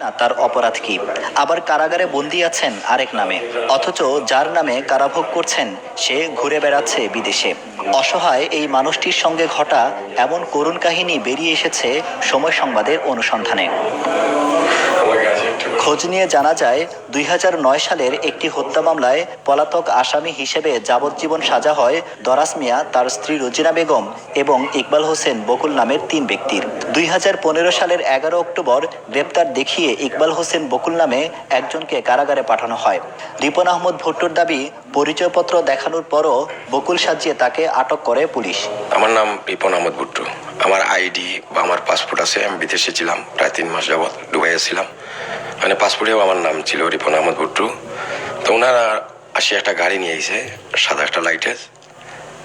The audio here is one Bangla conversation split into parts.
না, তার অপরাধ কি? আবার কারাগারে বন্দি আছেন আরেক নামে। অথচ যার নামে কারাভোগ করছেন, সে ঘুরে বেড়াচ্ছে বিদেশে। অসহায় এই মানুষটির সঙ্গে ঘটা এমন করুণ কাহিনী বেরিয়ে এসেছে সময় সংবাদের অনুসন্ধানে। খোঁজ নিয়ে জানা যায়, দুই হাজার নয় সালের একটি হত্যা মামলায় পলাতক আসামি হিসেবে যাবজ্জীবন সাজা হয় দরাস মিয়া, তার স্ত্রী রুজিনা বেগম এবং ইকবাল হোসেন বকুল নামের তিন ব্যক্তির। দুই হাজার পনেরো সালের এগারো অক্টোবর গ্রেপ্তার দেখিয়ে ইকবাল হোসেন বকুল নামে একজনকে কারাগারে পাঠানো হয়। রিপন আহমদ ভুট্টোর দাবি, পরিচয়পত্র দেখানোর পরও বকুল সাজিয়ে তাকে আটক করে পুলিশ। আমার নাম রিপন আহমদ ভুট্টু। আমার আইডি বা আমার পাসপোর্ট আছে, আমি বিদেশে ছিলাম, প্রায় তিন মাস যাবৎ দুবাইয়ে ছিলাম। মানে পাসপোর্টেও আমার নাম ছিল রিপন আহমদ ভুট্টু। তো ওনারা আসি একটা গাড়ি নিয়ে এসে সাদা একটা লাইটের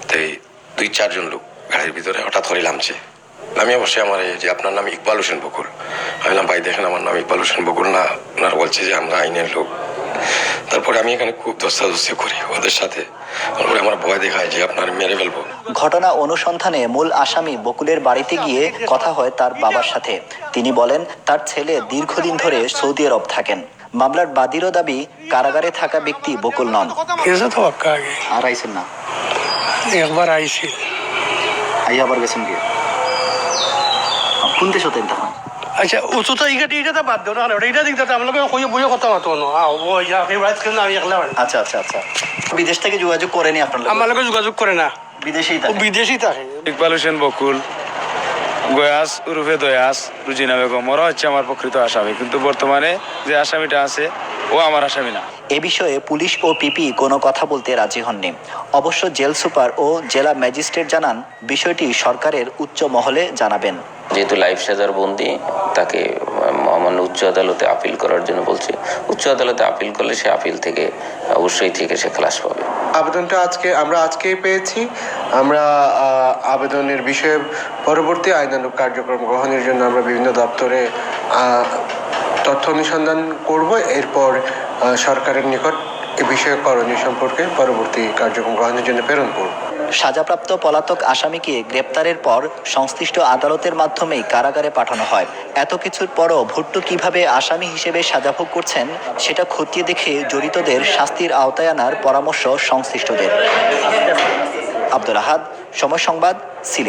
তো দুই চারজন লোক গাড়ির ভিতরে হঠাৎ করে নামছে। আমি অবশ্যই আমার এই যে আপনার নাম ইকবাল হোসেন বকুল। আমি বললাম, ভাই, দেখেন আমার নাম ইকবাল হোসেন বকুল না। ওনারা বলছে যে, আমরা আইনের লোক। তারপরে আমি এখানে খুব দস্তাদস্তি করি ওদের সাথে। তারপরে আমার ভয় দেখায় যে আপনার মেরে ফেলব। ঘটনা অনুসন্ধানে মূল আসামি বকুলের বাড়িতে গিয়ে কথা হয় তার বাবার সাথে। তিনি বলেন তার ছেলে দীর্ঘদিন ধরে সৌদি আরব থাকেন। মামলার বাদীরও দাবি কারাগারে থাকা ব্যক্তি বকুল নন। আর আইসেন না? একবার আইছিল আই আবার গেছেন কি? কোন দেশ হতেন তখন? আচ্ছা উঁচুটা ইটা ইটা বাদ দিও না ওটা ইটা দিক আমরা কই বইয়ে কথা মাতো না। ও ইয়া এই রাত কেন আমি একলা আচ্ছা আচ্ছা আচ্ছা। বিদেশ থেকে যোগাযোগ করেনি আপনার? আমার লগে যোগাযোগ করে না। বিদেশেই থাকে। বিদেশি থাকে। ইকবাল হোসেন বকুল। গয়াস উরুফে দয়াস রুজিনা বেগম ওরা হচ্ছে আমার প্রকৃত আসামি। কিন্তু বর্তমানে যে আসামিটা আছে ও আমার আসামি না। এ বিষয়ে পুলিশ ও পিপি কোনো কথা বলতে রাজি হননি। অবশ্য জেল সুপার ও জেলা ম্যাজিস্ট্রেট জানান বিষয়টি সরকারের উচ্চ মহলে জানাবেন। যেহেতু লাইফ সাজার বন্দি, তাকে মহামান্য উচ্চ আদালতে আপিল করার জন্য বলছে। উচ্চ আদালতে আপিল করলে সে আপিল থেকে অবশ্যই থেকে সে খালাস পাবে। আবেদনটা আজকে, আমরা আজকেই পেয়েছি। আমরা আবেদনের বিষয়ে পরবর্তী আইনানুগ কার্যক্রম গ্রহণের জন্য আমরা বিভিন্ন দপ্তরে তথ্য অনুসন্ধান করব। এরপর সরকারের নিকট এ করণীয় সম্পর্কে পরবর্তী কার্যক্রম গ্রহণের জন্য সাজাপ্রাপ্ত পলাতক আসামিকে গ্রেপ্তারের পর সংশ্লিষ্ট আদালতের কারাগারে পাঠানো হয়। এত কিছুর পরও ভুট্টো কীভাবে আসামি হিসেবে সাজাভোগ করছেন, সেটা খতিয়ে দেখে জড়িতদের শাস্তির আওতায় আনার পরামর্শ সংশ্লিষ্টদের। আব্দুল আহাদ, সময় সংবাদ, সিলেট।